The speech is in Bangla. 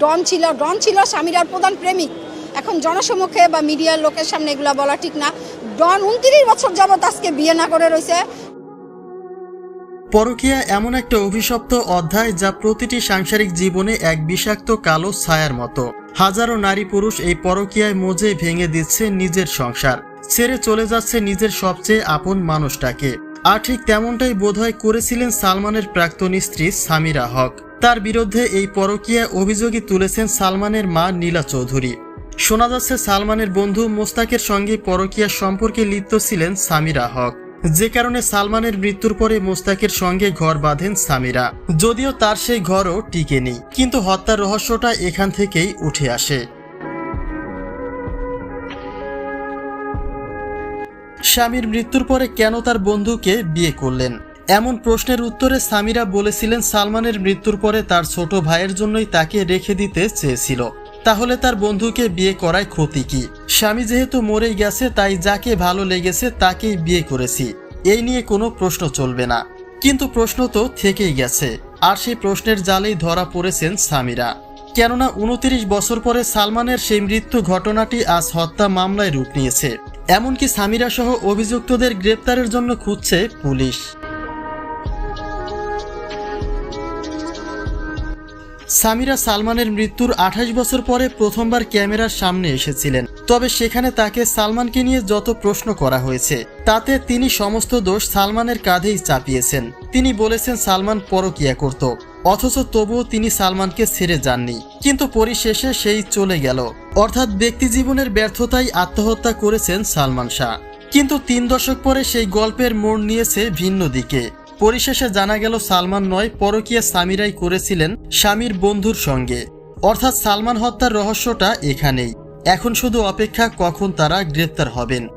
ডন ছিল ডন ছিল স্বামীরার প্রধান প্রেমিক। এখন জনসমক্ষে বা মিডিয়ার লোকের সামনে এগুলা বলা ঠিক না। ডন উনত্রিশ বছর যাবত আজকে বিয়ে না করে রয়েছে। পরকীয়া এমন একটা অভিশপ্ত অধ্যায় যা প্রতিটি সাংসারিক জীবনে এক বিষাক্ত কালো ছায়ার মতো। হাজারো নারী পুরুষ এই পরকীয়ায় মজে ভেঙে দিচ্ছে নিজের সংসার। ছেড়ে চলে যাচ্ছে নিজের সবচেয়ে আপন মানুষটাকে। আর ঠিক তেমনটাই বোধহয় করেছিলেন সালমানের প্রাক্তন স্ত্রী সামিরা হক। তার বিরুদ্ধে এই পরকীয়া অভিযোগই তুলেছেন সালমানের মা নীলা চৌধুরী। শোনা যাচ্ছে, সালমানের বন্ধু মোস্তাকের সঙ্গে পরকীয়া সম্পর্কে লিপ্ত ছিলেন সামিরা হক। যে কারণে সালমানের মৃত্যুর পরে মোস্তাকের সঙ্গে ঘর বাঁধেন সামিরা। যদিও তার সেই ঘরও টিকেনি, কিন্তু হত্যার রহস্যটা এখান থেকেই উঠে আসে। স্বামীর মৃত্যুর পরে কেন তার বন্ধুকে বিয়ে করলেন? এমন প্রশ্নের উত্তরে সামিরা বলেছিলেন, সালমানের মৃত্যুর পরে তার ছোট ভাইয়ের জন্যই তাকে রেখে দিতে চেয়েছিল। তাহলে তার বন্ধুকে বিয়ে করায় ক্ষতি কি? স্বামী যেহেতু মরেই গেছে, তাই যাকে ভালো লেগেছে তাকেই বিয়ে করেছি। এই নিয়ে কোনো প্রশ্ন চলবে না। কিন্তু প্রশ্ন তো থেকেই গেছে। আর সেই প্রশ্নের জালেই ধরা পড়েছেন সামিরা। কেননা উনতিরিশ বছর পরে সালমানের সেই মৃত্যু ঘটনাটি আজ হত্যা মামলায় রূপ নিয়েছে। এমনকি সামিরা সহ অভিযুক্তদের গ্রেপ্তারের জন্য খুঁজছে পুলিশ। সামিরা সালমানের মৃত্যুর আঠাশ বছর পরে প্রথমবার ক্যামেরার সামনে এসেছিলেন। তবে সেখানে তাকে সালমানকে নিয়ে যত প্রশ্ন করা হয়েছে, তাতে তিনি সমস্ত দোষ সালমানের কাঁধেই চাপিয়েছেন। তিনি বলেছেন, সালমান পরকিয়া করত, অথচ তবুও তিনি সালমানকে ছেড়ে যাননি। কিন্তু পরিশেষে সেই চলে গেল। অর্থাৎ ব্যক্তি জীবনের ব্যর্থতাই আত্মহত্যা করেছেন সালমান শাহ। কিন্তু তিন দশক পরে সেই গল্পের মোড় নিয়েছে ভিন্ন দিকে। পরিশেষে জানা গেল সালমান নয়, পরকীয়া সামিরাই করেছিলেন স্বামীর বন্ধুর সঙ্গে। অর্থাৎ সালমান হত্যার রহস্যটা এখানেই। এখন শুধু অপেক্ষা কখন তারা গ্রেপ্তার হবেন।